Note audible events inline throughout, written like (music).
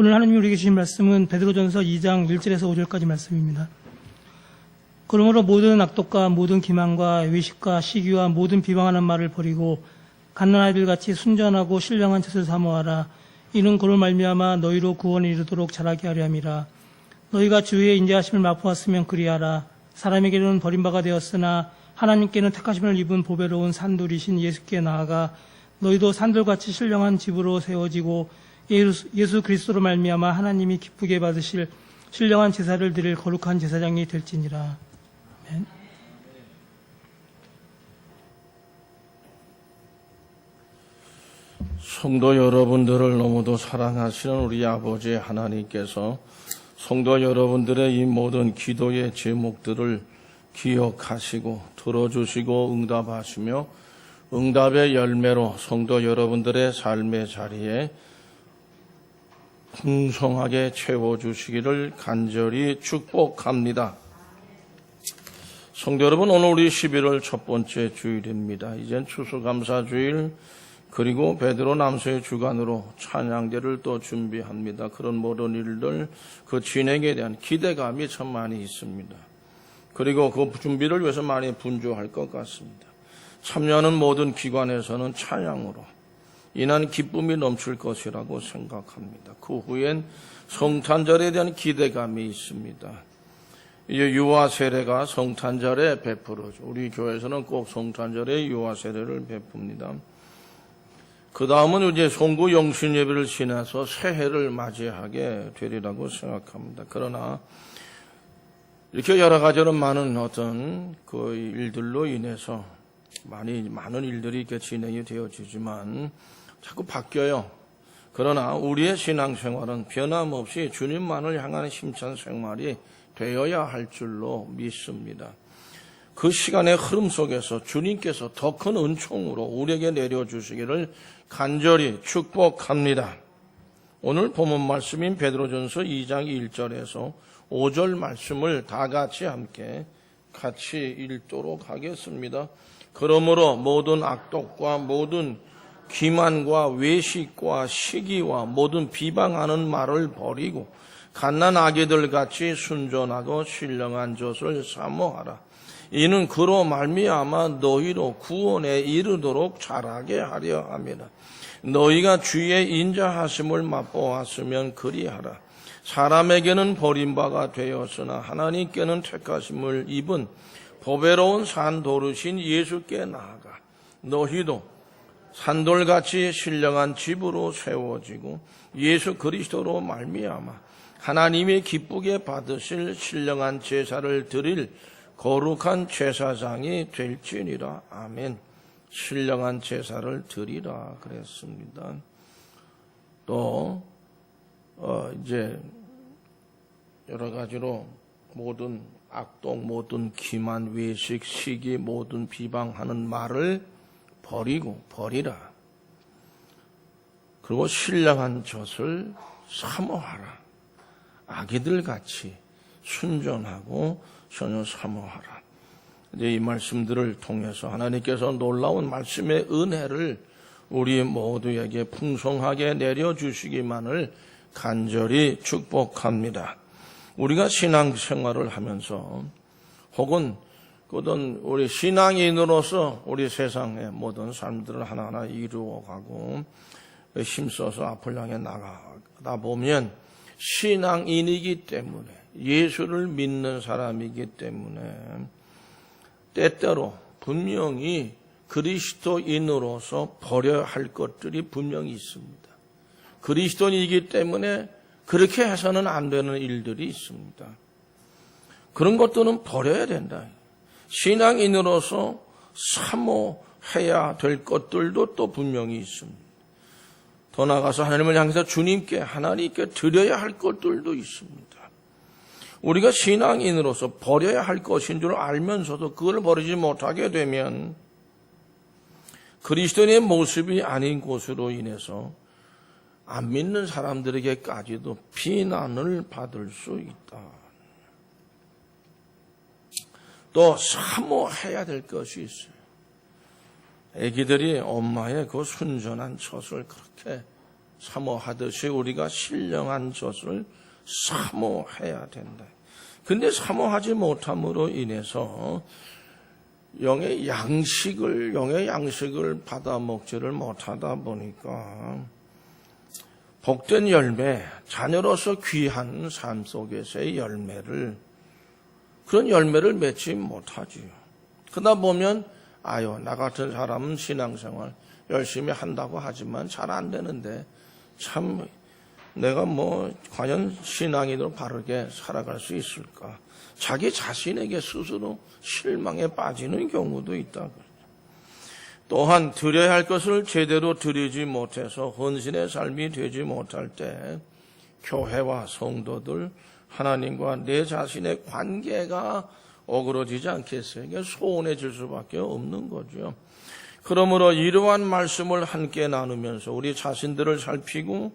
오늘 하나님이 우리에게 주신 말씀은 베드로전서 2장 1절에서 5절까지 말씀입니다. 그러므로 모든 악독과 모든 기만과 외식과 시기와 모든 비방하는 말을 버리고 갓난아이들 같이 순전하고 신령한 짓을 사모하라. 이는 그로 말미암아 너희로 구원에 이르도록 자라게 하려 함이라. 너희가 주의 인자하심을 맛보았으면 그리하라. 사람에게는 버림바가 되었으나 하나님께는 택하심을 입은 보배로운 산돌이신 예수께 나아가 너희도 산돌같이 신령한 집으로 세워지고 예수, 그리스도로 말미암아 하나님이 기쁘게 받으실 신령한 제사를 드릴 거룩한 제사장이 될지니라. 아멘. 성도 여러분들을 너무도 사랑하시는 우리 아버지 하나님께서 성도 여러분들의 이 모든 기도의 제목들을 기억하시고 들어주시고 응답하시며 응답의 열매로 성도 여러분들의 삶의 자리에 풍성하게 채워주시기를 간절히 축복합니다. 성도 여러분, 오늘 우리 11월 첫 번째 주일입니다. 이젠 추수감사주일, 그리고 베드로 남서의 주간으로 찬양대를 또 준비합니다. 그런 모든 일들, 그 진행에 대한 기대감이 참 많이 있습니다. 그리고 그 준비를 위해서 많이 분주할 것 같습니다. 참여하는 모든 기관에서는 찬양으로 인한 기쁨이 넘칠 것이라고 생각합니다. 그 후엔 성탄절에 대한 기대감이 있습니다. 이제 유아 세례가 성탄절에 베풀어죠. 우리 교회에서는 꼭 성탄절에 유아 세례를 베풉니다. 그 다음은 이제 송구 영신 예배를 지나서 새해를 맞이하게 되리라고 생각합니다. 그러나 이렇게 여러 가지로 많은 어떤 그 일들로 인해서 많이 많은 일들이 이렇게 진행이 되어지지만 자꾸 바뀌어요. 그러나 우리의 신앙생활은 변함없이 주님만을 향하는 힘찬 생활이 되어야 할 줄로 믿습니다. 그 시간의 흐름 속에서 주님께서 더 큰 은총으로 우리에게 내려주시기를 간절히 축복합니다. 오늘 본문 말씀인 베드로전서 2장 1절에서 5절 말씀을 다 같이 함께 같이 읽도록 하겠습니다. 그러므로 모든 악독과 모든 기만과 외식과 시기와 모든 비방하는 말을 버리고 갓난 아기들 같이 순전하고 신령한 젖을 사모하라. 이는 그로 말미암아 너희로 구원에 이르도록 자라게 하려 함이라. 너희가 주의 인자하심을 맛보았으면 그리하라. 사람에게는 버림바가 되었으나 하나님께는 택하심을 입은 보배로운 산 도르신 예수께 나아가 너희도 산돌같이 신령한 집으로 세워지고 예수 그리스도로 말미암아 하나님이 기쁘게 받으실 신령한 제사를 드릴 거룩한 제사장이 될지니라. 아멘. 신령한 제사를 드리라 그랬습니다. 또 어, 이제 여러 가지로 모든 악독, 모든 기만, 외식, 시기, 모든 비방하는 말을 버리고 버리라. 그리고 신령한 젖을 사모하라. 아기들 같이 순전하고 전혀 사모하라. 이제 이 말씀들을 통해서 하나님께서 놀라운 말씀의 은혜를 우리 모두에게 풍성하게 내려주시기만을 간절히 축복합니다. 우리가 신앙생활을 하면서 혹은 그든 우리 신앙인으로서 우리 세상의 모든 삶들을 하나하나 이루어가고 힘써서 앞을 향해 나가다 보면 신앙인이기 때문에 예수를 믿는 사람이기 때문에 때때로 분명히 그리스도인으로서 버려야 할 것들이 분명히 있습니다. 그리스도인이기 때문에 그렇게 해서는 안 되는 일들이 있습니다. 그런 것들은 버려야 된다. 신앙인으로서 사모해야 될 것들도 또 분명히 있습니다. 더 나아가서 하나님을 향해서 주님께 하나님께 드려야 할 것들도 있습니다. 우리가 신앙인으로서 버려야 할 것인 줄 알면서도 그걸 버리지 못하게 되면 그리스도인의 모습이 아닌 것으로 인해서 안 믿는 사람들에게까지도 비난을 받을 수 있다. 또 사모해야 될 것이 있어요. 아기들이 엄마의 그 순전한 젖을 그렇게 사모하듯이 우리가 신령한 젖을 사모해야 된다. 근데 사모하지 못함으로 인해서 영의 양식을 영의 양식을 받아 먹지를 못하다 보니까 복된 열매, 자녀로서 귀한 삶 속에서의 열매를 그런 열매를 맺지 못하지요. 그러다 보면 아유 나 같은 사람은 신앙생활 열심히 한다고 하지만 잘 안 되는데 참 내가 뭐 과연 신앙인으로 바르게 살아갈 수 있을까? 자기 자신에게 스스로 실망에 빠지는 경우도 있다. 또한 드려야 할 것을 제대로 드리지 못해서 헌신의 삶이 되지 못할 때 교회와 성도들 하나님과 내 자신의 관계가 어그러지지 않겠어요. 이게 소원해질 수밖에 없는 거죠. 그러므로 이러한 말씀을 함께 나누면서 우리 자신들을 살피고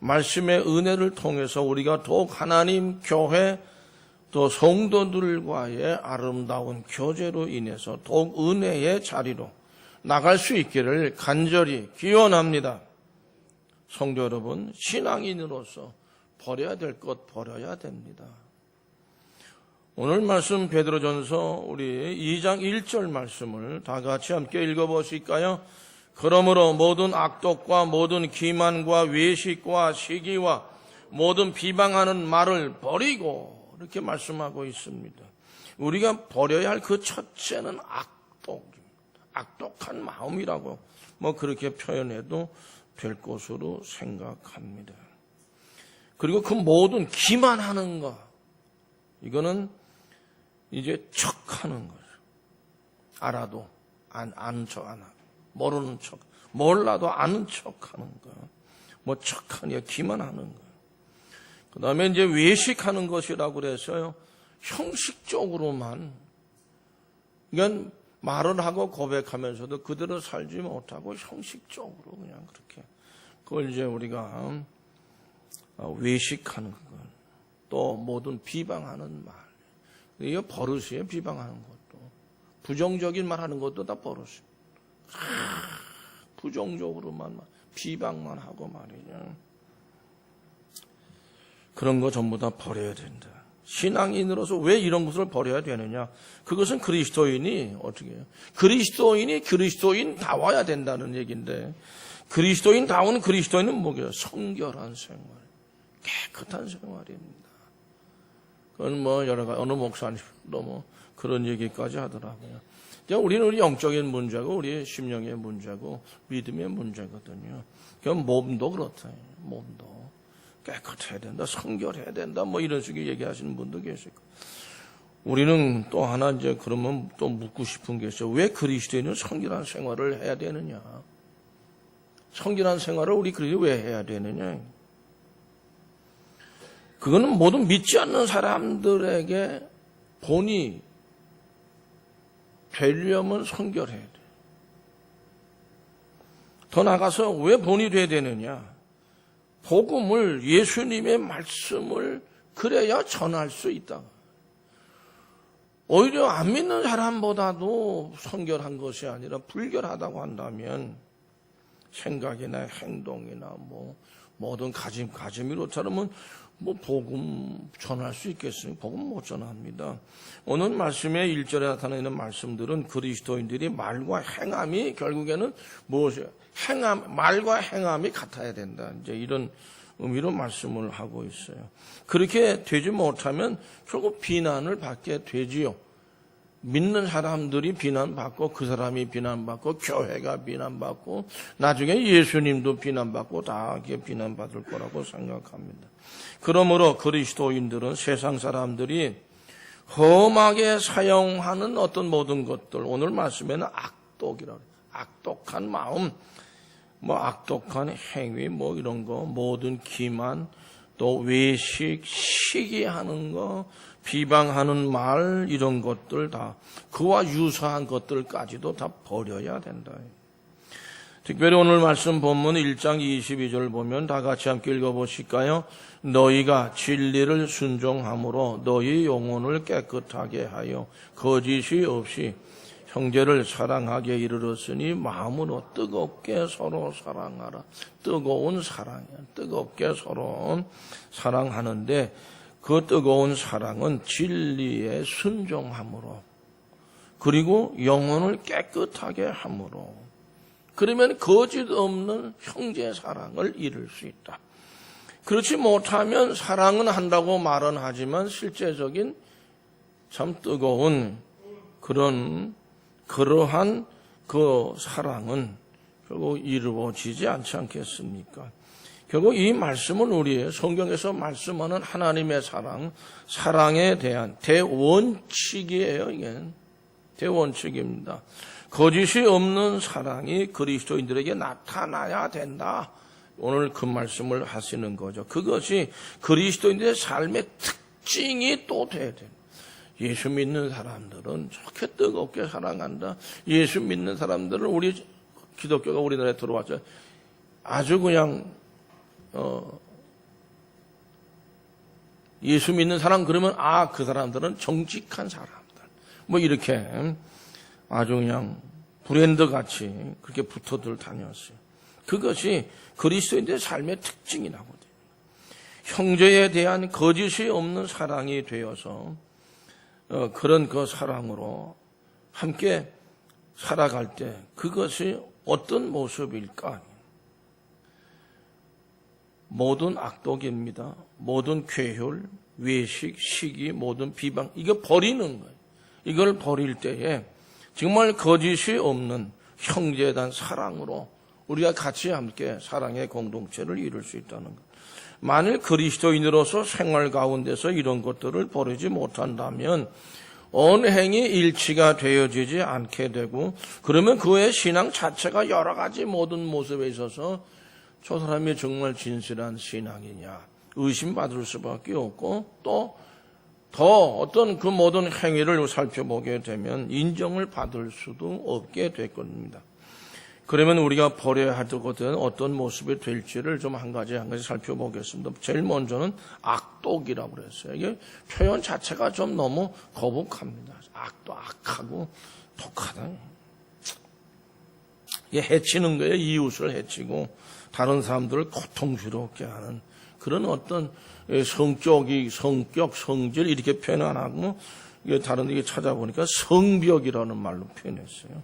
말씀의 은혜를 통해서 우리가 더욱 하나님 교회 또 성도들과의 아름다운 교제로 인해서 더욱 은혜의 자리로 나갈 수 있기를 간절히 기원합니다. 성도 여러분, 신앙인으로서 버려야 될 것 버려야 됩니다. 오늘 말씀 베드로전서 우리 2장 1절 말씀을 다 같이 함께 읽어 보실까요? 그러므로 모든 악독과 모든 기만과 외식과 시기와 모든 비방하는 말을 버리고 이렇게 말씀하고 있습니다. 우리가 버려야 할 그 첫째는 악독입니다. 악독한 마음이라고 뭐 그렇게 표현해도 될 것으로 생각합니다. 그리고 그 모든 기만하는 것 이거는 이제 척 하는 거죠. 알아도 안, 아는 척 안 하고 모르는 척 몰라도 아는 척 하는 거. 뭐 척하냐 기만하는 거. 그 다음에 이제 외식하는 것이라고 그래서요. 형식적으로만 그러니까 말을 하고 고백하면서도 그대로 살지 못하고 형식적으로 그냥 그렇게 그걸 이제 우리가 어, 외식하는 것, 또 모든 비방하는 말, 이거 버릇이에요. 비방하는 것도 부정적인 말 하는 것도 다 버릇이에요. 아, 부정적으로만 비방만 하고 말이냐. 그런 거 전부 다 버려야 된다. 신앙인으로서 왜 이런 것을 버려야 되느냐? 그것은 그리스도인이 어떻게 해요? 그리스도인이 그리스도인 다워야 된다는 얘기인데 그리스도인 다운 그리스도인은 뭐게요? 성결한 생활, 깨끗한 생활입니다. 그건 뭐 여러 가지 어느 목사님도 뭐 그런 얘기까지 하더라고요. 우리는 우리 영적인 문제고 우리 심령의 문제고 믿음의 문제거든요. 그럼 몸도 그렇다. 몸도 깨끗해야 된다, 성결해야 된다, 뭐 이런 식의 얘기하시는 분도 거예요. 우리는 또 하나 이제 그러면 또 묻고 싶은 게 있어요. 왜 그리스도인은 성결한 생활을 해야 되느냐? 성결한 생활을 우리 그리스도 왜 해야 되느냐? 그거는 모든 믿지 않는 사람들에게 본이 되려면 성결해야 돼. 더 나가서 왜 본이 돼야 되느냐? 복음을 예수님의 말씀을 그래야 전할 수 있다. 오히려 안 믿는 사람보다도 성결한 것이 아니라 불결하다고 한다면 생각이나 행동이나 뭐 모든 가짐 가짐이로 따르면 뭐 복음 전할 수 있겠어요? 복음 못 전합니다. 오늘 말씀의 일절에 나타나는 말씀들은 그리스도인들이 말과 행함이 결국에는 무엇이에요? 행함 말과 행함이 같아야 된다. 이제 이런 의미로 말씀을 하고 있어요. 그렇게 되지 못하면 결국 비난을 받게 되지요. 믿는 사람들이 비난받고 그 사람이 비난받고 교회가 비난받고 나중에 예수님도 비난받고 다 비난받을 거라고 생각합니다. 그러므로 그리스도인들은 세상 사람들이 험하게 사용하는 어떤 모든 것들 오늘 말씀에는 악독이라고 악독한 마음 뭐 악독한 행위 뭐 이런 거 모든 기만 또 외식 시기하는 거 비방하는 말 이런 것들 다 그와 유사한 것들까지도 다 버려야 된다. 특별히 오늘 말씀 본문 1장 22절 보면 다 같이 함께 읽어보실까요? 너희가 진리를 순종함으로 너희 영혼을 깨끗하게 하여 거짓이 없이 형제를 사랑하게 이르렀으니 마음으로 뜨겁게 서로 사랑하라. 뜨거운 사랑이야. 뜨겁게 서로 사랑하는데 그 뜨거운 사랑은 진리에 순종함으로 그리고 영혼을 깨끗하게 함으로 그러면 거짓 없는 형제 사랑을 이룰 수 있다. 그렇지 못하면 사랑은 한다고 말은 하지만 실제적인 참 뜨거운 그런 그러한 그 사랑은 결국 이루어지지 않지 않겠습니까? 결국 이 말씀은 우리의 성경에서 말씀하는 하나님의 사랑, 사랑에 대한 대원칙이에요, 이게. 대원칙입니다. 거짓이 없는 사랑이 그리스도인들에게 나타나야 된다. 오늘 그 말씀을 하시는 거죠. 그것이 그리스도인들의 삶의 특징이 또 돼야 돼요. 예수 믿는 사람들은 저렇게 뜨겁게 사랑한다. 예수 믿는 사람들은 우리 기독교가 우리나라에 들어왔죠. 아주 그냥 어 예수 믿는 사람 그러면 아 그 사람들은 정직한 사람들. 뭐 이렇게 아주 그냥 브랜드 같이 그렇게 붙어들 다녔어요. 그것이 그리스도인들의 삶의 특징이라고 돼요. 형제에 대한 거짓이 없는 사랑이 되어서 어, 그런 그 사랑으로 함께 살아갈 때 그것이 어떤 모습일까? 모든 악독입니다. 모든 괴혈, 외식, 시기, 모든 비방 이거 버리는 거예요. 이걸 버릴 때에 정말 거짓이 없는 형제에 대한 사랑으로 우리가 같이 함께 사랑의 공동체를 이룰 수 있다는 것. 만일 그리스도인으로서 생활 가운데서 이런 것들을 버리지 못한다면 언행이 일치가 되어지지 않게 되고 그러면 그의 신앙 자체가 여러 가지 모든 모습에 있어서 저 사람이 정말 진실한 신앙이냐 의심받을 수밖에 없고 또 더 어떤 그 모든 행위를 살펴보게 되면 인정을 받을 수도 없게 될 겁니다. 그러면 우리가 버려야 할 것은 어떤 모습이 될지를 좀 한 가지 한 가지 살펴보겠습니다. 제일 먼저는 악독이라고 그랬어요. 이게 표현 자체가 좀 너무 거북합니다. 악도 악하고 독하다. 이게 해치는 거예요. 이웃을 해치고 다른 사람들을 고통스럽게 하는 그런 어떤 성격이 성격 성질 이렇게 표현 안 하고 다른 데 찾아보니까 성벽이라는 말로 표현했어요.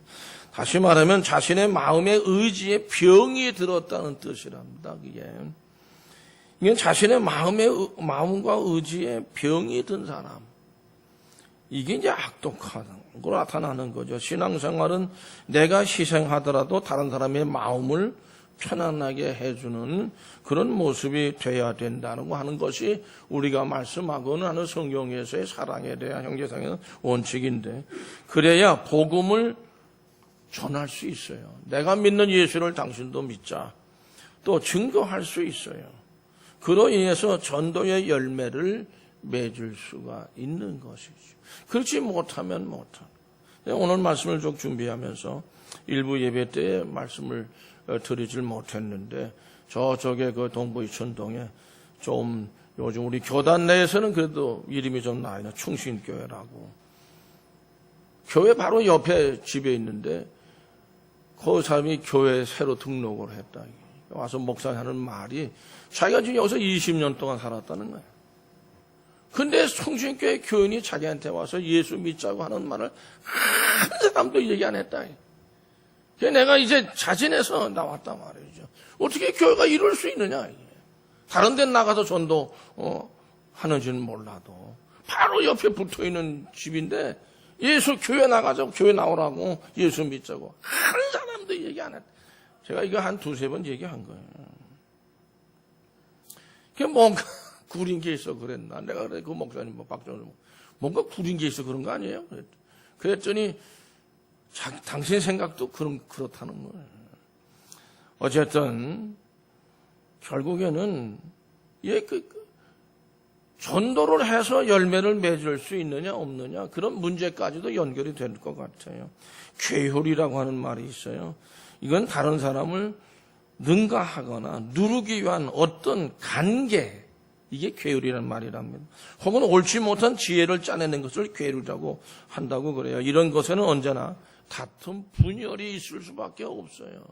다시 말하면 자신의 마음의 의지에 병이 들었다는 뜻이랍니다. 이게 자신의 마음의 의- 마음과 의지에 병이 든 사람 이게 이제 악독하다고 나타나는 거죠. 신앙생활은 내가 희생하더라도 다른 사람의 마음을 편안하게 해주는 그런 모습이 돼야 된다고 하는 것이 우리가 말씀하고는 하는 성경에서의 사랑에 대한 형제상의 원칙인데 그래야 복음을 전할 수 있어요. 내가 믿는 예수를 당신도 믿자. 또 증거할 수 있어요. 그로 인해서 전도의 열매를 맺을 수가 있는 것이죠. 그렇지 못하면 못한. 오늘 말씀을 쭉 준비하면서 일부 예배 때에 말씀을 어, 드리질 못했는데 저쪽에 그 동부 이천동에 좀 요즘 우리 교단 내에서는 그래도 이름이 좀 나이나 충신교회라고 교회 바로 옆에 집에 있는데 그 사람이 교회에 새로 등록을 했다. 와서 목사 하는 말이 자기가 지금 여기서 20년 동안 살았다는 거예요. 근데 성신교회 교인이 자기한테 와서 예수 믿자고 하는 말을 한 사람도 얘기 안 했다. 내가 이제 자진해서 나왔단 말이죠. 어떻게 교회가 이럴 수 있느냐. 다른 데 나가서 전도 어, 하는지는 몰라도 바로 옆에 붙어 있는 집인데 예수 교회 나가자고 교회 나오라고 예수 믿자고 한 사람도 얘기 안 했다. 제가 이거 한 두세 번 얘기한 거예요. 그게 뭔가 (laughs) 구린 게 있어 그랬나? 내가 그래 그 목사님 뭐 박정일 목- 뭔가 구린 게 있어 그런 거 아니에요? 그랬- 그랬더니 자기 당신 생각도 그런 그렇다는 거예요. 어쨌든 결국에는 얘그 그 전도를 해서 열매를 맺을 수 있느냐 없느냐 그런 문제까지도 연결이 될 것 같아요. 괴혈이라고 하는 말이 있어요. 이건 다른 사람을 능가하거나 누르기 위한 어떤 관계 이게 괴율이라는 말이랍니다. 혹은 옳지 못한 지혜를 짜내는 것을 괴율이라고 한다고 그래요. 이런 것에는 언제나 다툼, 분열이 있을 수밖에 없어요.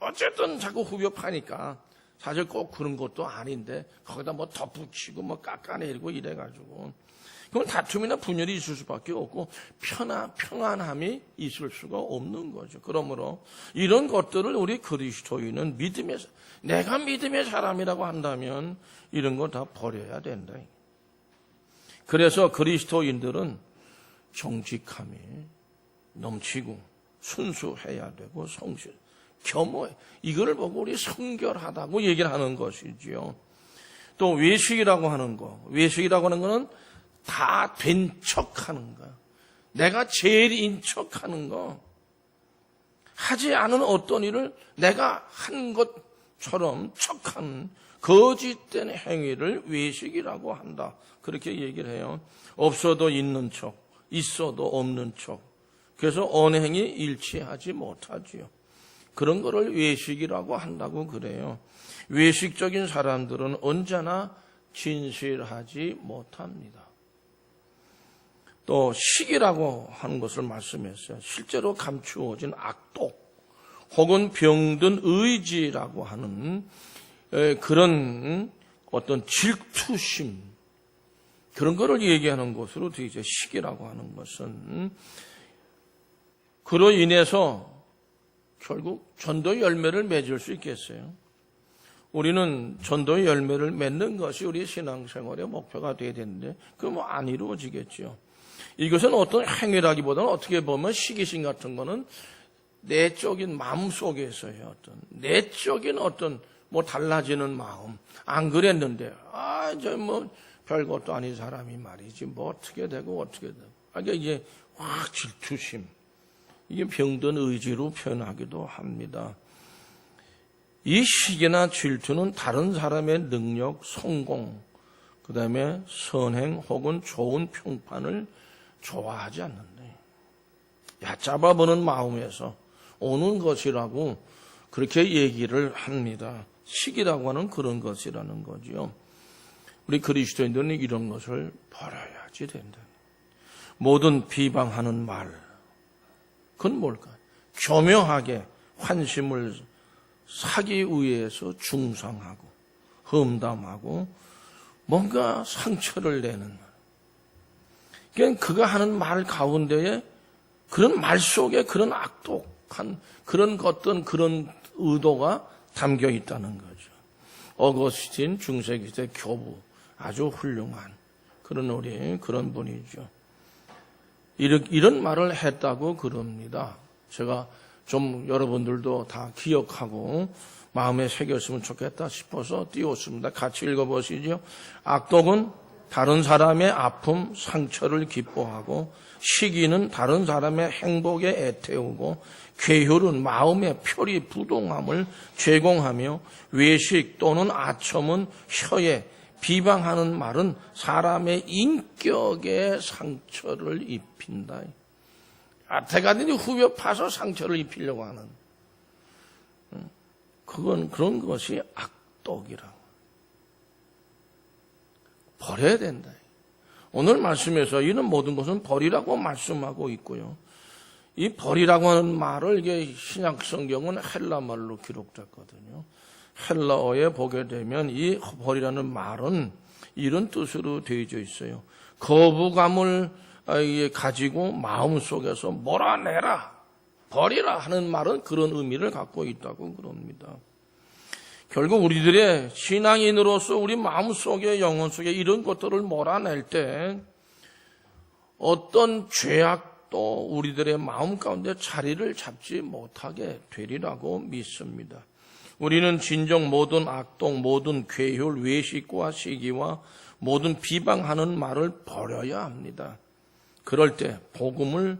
어쨌든 자꾸 후벼 파니까 사실 꼭 그런 것도 아닌데 거기다 뭐 덧붙이고 뭐 깎아내리고 이래가지고 그럼 다툼이나 분열이 있을 수밖에 없고 편안, 평안함이 있을 수가 없는 거죠. 그러므로 이런 것들을 우리 그리스도인은 믿음의 사- 내가 믿음의 사람이라고 한다면 이런 거 다 버려야 된다. 그래서 그리스도인들은 정직함이 넘치고 순수해야 되고 성실, 겸허해. 이걸 보고 우리 성결하다고 얘기를 하는 것이지요. 또 외식이라고 하는 거, 외식이라고 하는 거는 다 된 척 하는 거, 내가 제일인 척 하는 거, 하지 않은 어떤 일을 내가 한 것처럼 척하는 거짓된 행위를 외식이라고 한다. 그렇게 얘기를 해요. 없어도 있는 척, 있어도 없는 척. 그래서 언행이 일치하지 못하지요. 그런 거를 외식이라고 한다고 그래요. 외식적인 사람들은 언제나 진실하지 못합니다. 또 식이라고 하는 것을 말씀했어요. 실제로 감추어진 악독 혹은 병든 의지라고 하는 에, 그런 어떤 질투심 그런 거를 얘기하는 것으로 되어 있죠. 식이라고 하는 것은 그로 인해서 결국 전도의 열매를 맺을 수 있겠어요. 우리는 전도의 열매를 맺는 것이 우리 신앙생활의 목표가 돼야 되는데 그뭐안 이루어지겠죠. 이것은 어떤 행위라기보다는 어떻게 보면 시기심 같은 거는 내적인 마음 속에서의 어떤 내적인 어떤 뭐 달라지는 마음 안 그랬는데 아저뭐 별것도 아닌 사람이 말이지 뭐 어떻게 되고 어떻게 되고 아 이게 확 질투심 이게 병든 의지로 표현하기도 합니다. 이 시기나 질투는 다른 사람의 능력, 성공, 그 다음에 선행 혹은 좋은 평판을 좋아하지 않는데, 얕잡아보는 마음에서 오는 것이라고 그렇게 얘기를 합니다. 시기라고 하는 그런 것이라는 거지요. 우리 그리스도인들은 이런 것을 버려야지 된다. 모든 비방하는 말, 그건 뭘까? 교묘하게 환심을 사기 위해서 중상하고 험담하고 뭔가 상처를 내는 말. 그러니까 그가 하는 말 가운데에 그런 말 속에 그런 악독한 그런 것든 그런 의도가 담겨 있다는 거죠. 어거스틴 중세기 때 교부 아주 훌륭한 그런 우리 그런 분이죠. 이런, 이런 말을 했다고 그럽니다. 제가 좀 여러분들도 다 기억하고 마음에 새겼으면 좋겠다 싶어서 띄웠습니다. 같이 읽어보시죠. 악독은 다른 사람의 아픔, 상처를 기뻐하고 시기는 다른 사람의 행복에 애태우고 괴혈은 마음의 표리 부동함을 제공하며 외식 또는 아첨은 혀에 비방하는 말은 사람의 인격에 상처를 입힌다. 아태가든지 후벼 파서 상처를 입히려고 하는. 그건 그런 것이 악독이라고. 버려야 된다. 오늘 말씀에서 이런 모든 것은 버리라고 말씀하고 있고요. 이 버리라고 하는 말을 이게 신약 성경은 헬라 말로 기록됐거든요. 헬라어에 보게 되면 이 버리라는 말은 이런 뜻으로 되어져 있어요. 거부감을 가지고 마음 속에서 몰아내라, 버리라 하는 말은 그런 의미를 갖고 있다고 그럽니다. 결국 우리들의 신앙인으로서 우리 마음 속에 영혼 속에 이런 것들을 몰아낼 때 어떤 죄악도 우리들의 마음 가운데 자리를 잡지 못하게 되리라고 믿습니다. 우리는 진정 모든 악동, 모든 괴혈, 외식과 시기와 모든 비방하는 말을 버려야 합니다. 그럴 때 복음을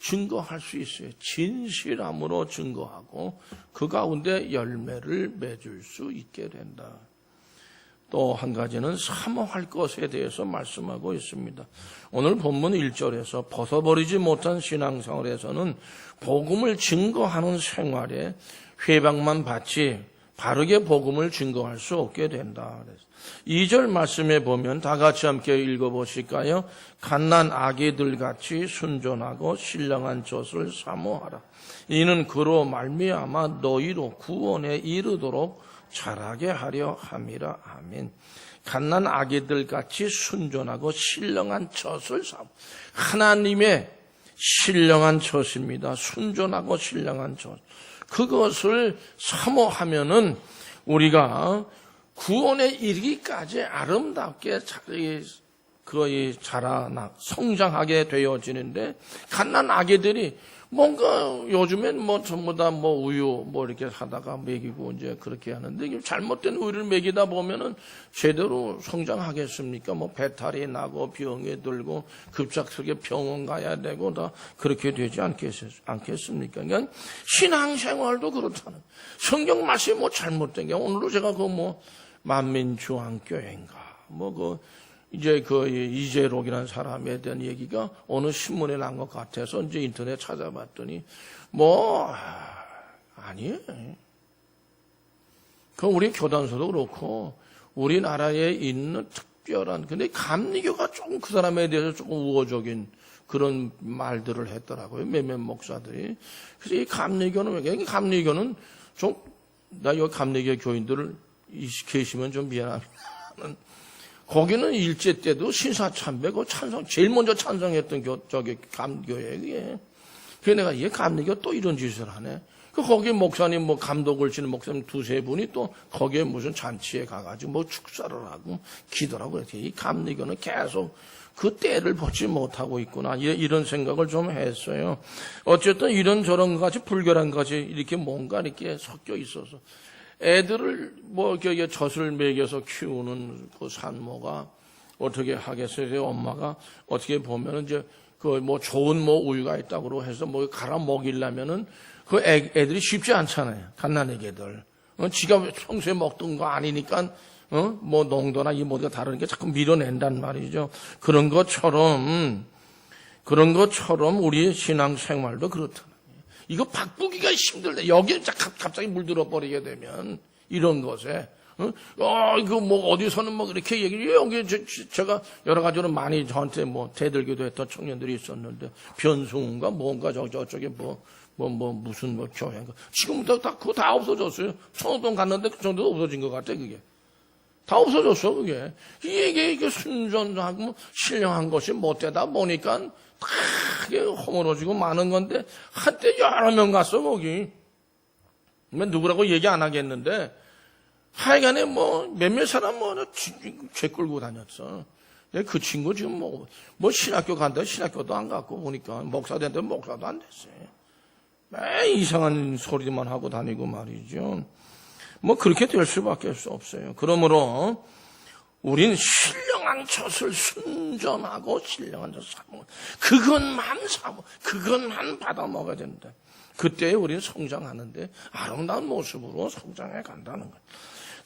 증거할 수 있어요. 진실함으로 증거하고 그 가운데 열매를 맺을 수 있게 된다. 또 한 가지는 사모할 것에 대해서 말씀하고 있습니다. 오늘 본문 1절에서 벗어버리지 못한 신앙생활에서는 복음을 증거하는 생활에 회방만 받지 바르게 복음을 증거할 수 없게 된다. 2절 말씀에 보면 다 같이 함께 읽어보실까요? 갓난 아기들 같이 순전하고 신령한 젖을 사모하라. 이는 그로 말미암아 너희로 구원에 이르도록 자라게 하려 함이라. 아멘. 갓난 아기들 같이 순전하고 신령한 젖을 사모. 하나님의 신령한 젖입니다. 순전하고 신령한 젖. 그것을 사모하면은 우리가 구원에 이르기까지 아름답게 거의 자라나 성장하게 되어지는데 갓난 아기들이 뭔가 요즘엔 뭐 전부 다 뭐 우유 뭐 이렇게 하다가 먹이고 이제 그렇게 하는데 이게 잘못된 우유를 먹이다 보면은 제대로 성장하겠습니까? 뭐 배탈이 나고 병에 들고 급작스럽게 병원 가야 되고 다 그렇게 되지 않겠, 않겠습니까? 그러니까 신앙생활도 그렇다는 성경 말씀이 뭐 잘못된 게 오늘도 제가 그 뭐 만민중앙교회인가 뭐 그 이제 그 이재록이라는 사람에 대한 얘기가 어느 신문에 난 것 같아서 이제 인터넷 찾아봤더니 뭐 아, 아니에요. 그 우리 교단서도 그렇고 우리나라에 있는 특별한 근데 감리교가 조금 그 사람에 대해서 조금 우호적인 그런 말들을 했더라고요. 몇몇 목사들이. 그래서 이 감리교는 왜? 그래? 감리교는 좀, 나 여기 감리교 교인들을 이- 계시면 좀 미안합니다. 거기는 일제 때도 신사참배고 찬성, 제일 먼저 찬성했던 교, 저기 감교에 그게. 그래 내가 얘 감리교 또 이런 짓을 하네. 그 거기 목사님 뭐 감독을 지는 목사님 두세 분이 또 거기에 무슨 잔치에 가가지고 뭐 축사를 하고 하고 그랬지. 이 감리교는 계속 그 때를 보지 못하고 있구나. 이- 이런 생각을 좀 했어요. 어쨌든 이런 저런 것 같이 불결한 것이 이렇게 뭔가 이렇게 섞여 있어서 애들을 뭐 이렇게 젖을 먹여서 키우는 그 산모가 어떻게 하겠어요? 엄마가 어떻게 보면은 이제 그 뭐 좋은 뭐 우유가 있다고 해서 뭐 갈아 먹이려면은 그 애, 애들이 쉽지 않잖아요. 갓난 애기들. 어, 지가 평소에 먹던 거 아니니까 어? 뭐 농도나 이 모두가 다르니까 자꾸 밀어낸단 말이죠. 그런 것처럼 그런 것처럼 우리의 신앙 생활도 그렇다. 이거 바꾸기가 힘들다. 여기에 자- 갑자기 물들어 버리게 되면 이런 것에 어, 어, 이거 뭐 어디서는 뭐 이렇게 얘기를 여기 저, 저- 제가 여러 가지로 많이 저한테 뭐 대들기도 했던 청년들이 있었는데 변승훈가 뭔가 저 저쪽에 뭐 뭐 뭐 무슨 뭐 교회인가 지금부터 다 그거 다 없어졌어요. 청호동 갔는데 그 정도 없어진 것 같아 그게. 다 없어졌어, 그게. 이게, 이게 순전하고 뭐 신령한 것이 못되다 보니까 다 이게 허물어지고 많은 건데, 한때 여러 명 갔어, 거기. 뭐 누구라고 얘기 안 하겠는데, 하여간에 뭐, 몇몇 사람 뭐, 쥐- 죄 끌고 다녔어. 그 친구 지금 뭐, 뭐 신학교 간다, 신학교도 안 갔고, 보니까, 목사 된다, 목사도 안 됐어요. 매 이상한 소리만 하고 다니고 말이죠. 뭐 그렇게 될 수밖에 없어요. 그러므로 우린 신령한 젖을 순전하고 신령한 젖 사모 그것만 사모 그것만 받아 먹어야 된다. 그때 우리는 성장하는데 아름다운 모습으로 성장해 간다는 거예요.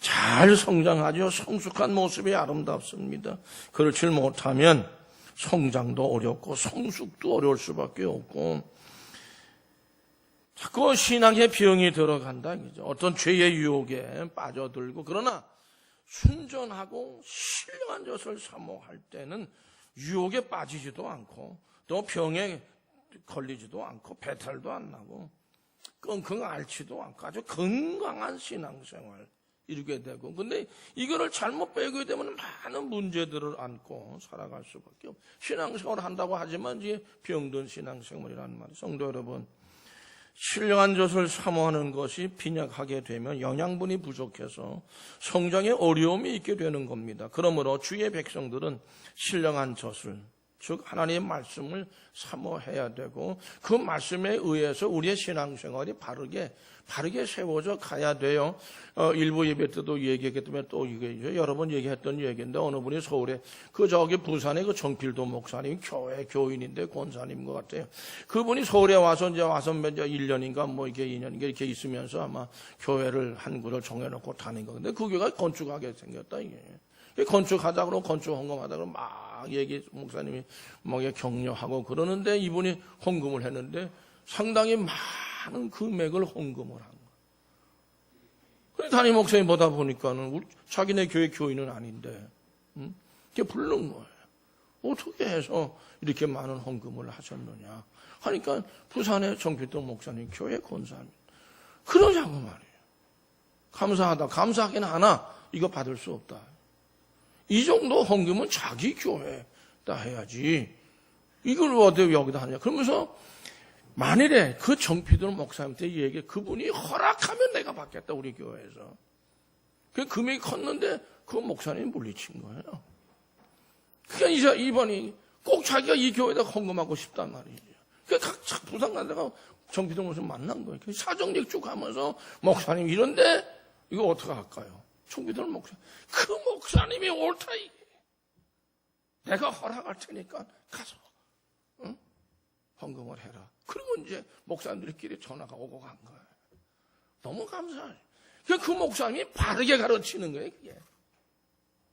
잘 성장하죠. 성숙한 모습이 아름답습니다. 그렇지 못하면 성장도 어렵고 성숙도 어려울 수밖에 없고 자꾸 신앙의 병이 들어간다. 어떤 죄의 유혹에 빠져들고 그러나 순전하고 신령한 젖을 사모할 때는 유혹에 빠지지도 않고 또 병에 걸리지도 않고 배탈도 안 나고 끙끙 앓지도 않고 아주 건강한 신앙생활 이루게 되고 근데 이거를 잘못 빼게 되면 많은 문제들을 안고 살아갈 수밖에 없. 신앙생활 한다고 하지만 이제 병든 신앙생활이라는 말이 성도 여러분 신령한 젖을 사모하는 것이 빈약하게 되면 영양분이 부족해서 성장에 어려움이 있게 되는 겁니다. 그러므로 주의 백성들은 신령한 젖을 즉 하나님의 말씀을 사모해야 되고 그 말씀에 의해서 우리의 신앙생활이 바르게 바르게 세워져 가야 돼요. 어, 일부 예배 때도 얘기했기 때문에 또 이게 여러 번 얘기했던 얘기인데 어느 분이 서울에 그 저기 부산에 그 정필도 목사님 교회 교인인데 권사님 것 같아요. 그분이 서울에 와서 이제 와서 몇 1년인가 뭐 이게 2년인가 이렇게 있으면서 아마 교회를 한 구를 정해놓고 다닌 거. 근데 그 교회가 건축하게 생겼다 이게. 건축하자 그러고 건축 헌금하다 그러고 막 얘기 목사님이 막 격려하고 그러는데 이분이 헌금을 했는데 상당히 많은 금액을 헌금을 한 거예요. 그래, 담임 목사님 보다 보니까는 자기네 교회 교인은 아닌데, 응? 그게 부른 거예요. 어떻게 해서 이렇게 많은 헌금을 하셨느냐. 하니까 부산의 정필동 목사님 교회 권사님. 그러자고 말이에요. 감사하다. 감사하긴 하나 이거 받을 수 없다. 이 정도 헌금은 자기 교회 다 해야지. 이걸 어디 여기다 하냐. 그러면서 만일에 그 정필동 목사님한테 이 얘기 그분이 허락하면 내가 받겠다 우리 교회에서. 그 금액이 컸는데 그 목사님이 물리친 거예요. 그러니까 이제 이번이 꼭 자기가 이 교회에다 헌금하고 싶단 말이에요. 그러니까 각 부산 가다가 정비동 목사 만난 거예요. 그래서 사정직 쭉 하면서 목사님 이런데 이거 어떻게 할까요? 정비동 목사 그 목사님이 옳다 이게. 내가 허락할 테니까 가서 응? 헌금을 해라. 그리고 이제 목사님들끼리 전화가 오고 간 거예요. 너무 감사해요. 그 목사님이 바르게 가르치는 거예요, 그게.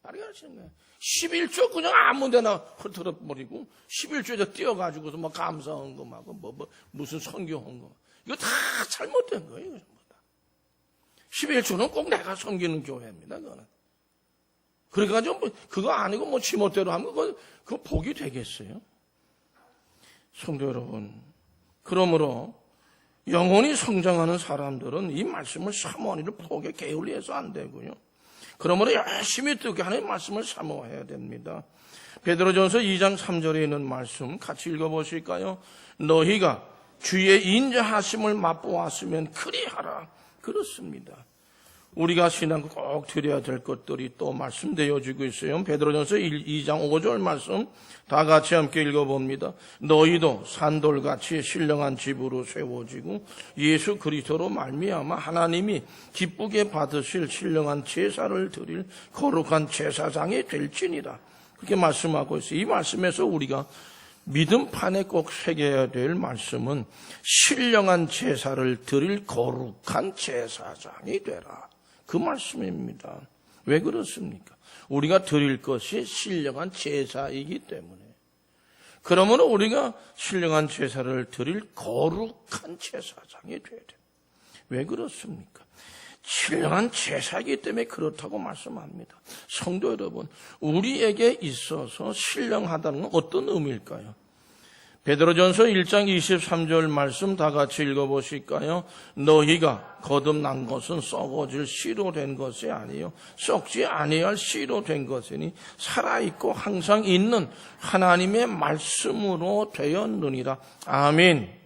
바르게 가르치는 거예요. 11조 그냥 아무 데나 흩어져 버리고 11조에서 뛰어가지고서 뭐 감사 헌금하고 뭐, 뭐 무슨 선교 헌금. 이거 다 잘못된 거예요. 11조는 꼭 내가 섬기는 교회입니다, 그거는. 그래가지고 뭐 그거 아니고 뭐 지멋대로 하면 그거, 그거 복이 되겠어요? 성도 여러분, 그러므로 영혼이 성장하는 사람들은 이 말씀을 사모하니를 포기에 게을리해서 안 되고요. 그러므로 열심히 듣게 하는 말씀을 사모해야 됩니다. 베드로전서 2장 3절에 있는 말씀 같이 읽어보실까요? 너희가 주의 인자하심을 맛보았으면 그리하라. 그렇습니다. 우리가 신앙 꼭 드려야 될 것들이 또 말씀되어지고 있어요. 베드로전서 1, 2장 5절 말씀 다 같이 함께 읽어봅니다. 너희도 산돌같이 신령한 집으로 세워지고 예수 그리스도로 말미암아 하나님이 기쁘게 받으실 신령한 제사를 드릴 거룩한 제사장이 될지니라. 그렇게 말씀하고 있어요. 이 말씀에서 우리가 믿음판에 꼭 새겨야 될 말씀은 신령한 제사를 드릴 거룩한 제사장이 되라. 그 말씀입니다. 왜 그렇습니까? 우리가 드릴 것이 신령한 제사이기 때문에. 그러므로 우리가 신령한 제사를 드릴 거룩한 제사장이 돼야 돼요. 왜 그렇습니까? 신령한 제사이기 때문에 그렇다고 말씀합니다. 성도 여러분, 우리에게 있어서 신령하다는 건 어떤 의미일까요? 베드로전서 1장 23절 말씀 다 같이 읽어보실까요? 너희가 거듭난 것은 썩어질 씨로 된 것이 아니요 썩지 아니할 씨로 된 것이니 살아있고 항상 있는 하나님의 말씀으로 되었느니라. 아멘.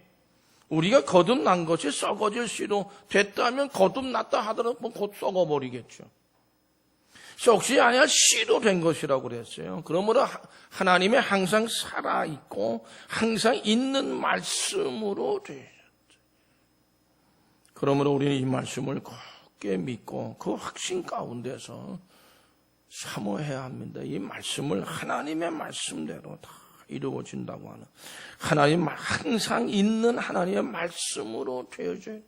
우리가 거듭난 것이 썩어질 씨로 됐다면 거듭났다 하더라도 뭐곧 썩어버리겠죠. 썩지 아니할 씨로 된 것이라고 그랬어요. 그러므로 하- 하나님의 항상 살아있고 항상 있는 말씀으로 되셨죠. 그러므로 우리는 이 말씀을 굳게 믿고 그 확신 가운데서 사모해야 합니다. 이 말씀을 하나님의 말씀대로 다 이루어진다고 하는 하나님 말- 항상 있는 하나님의 말씀으로 되어져요.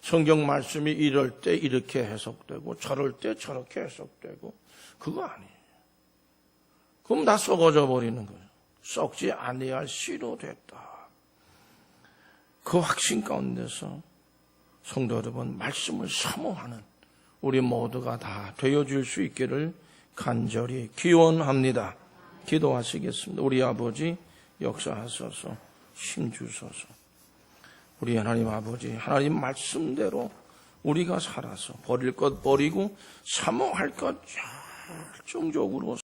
성경 말씀이 이럴 때 이렇게 해석되고 저럴 때 저렇게 해석되고 그거 아니에요. 그럼 다 썩어져 버리는 거예요. 썩지 아니할 씨로 됐다. 그 확신 가운데서 성도 여러분 말씀을 사모하는 우리 모두가 다 되어줄 수 있기를 간절히 기원합니다. 기도하시겠습니다. 우리 아버지 역사하소서 힘주소서. 우리 하나님 아버지 하나님 말씀대로 우리가 살아서 버릴 것 버리고 사모할 것 열정적으로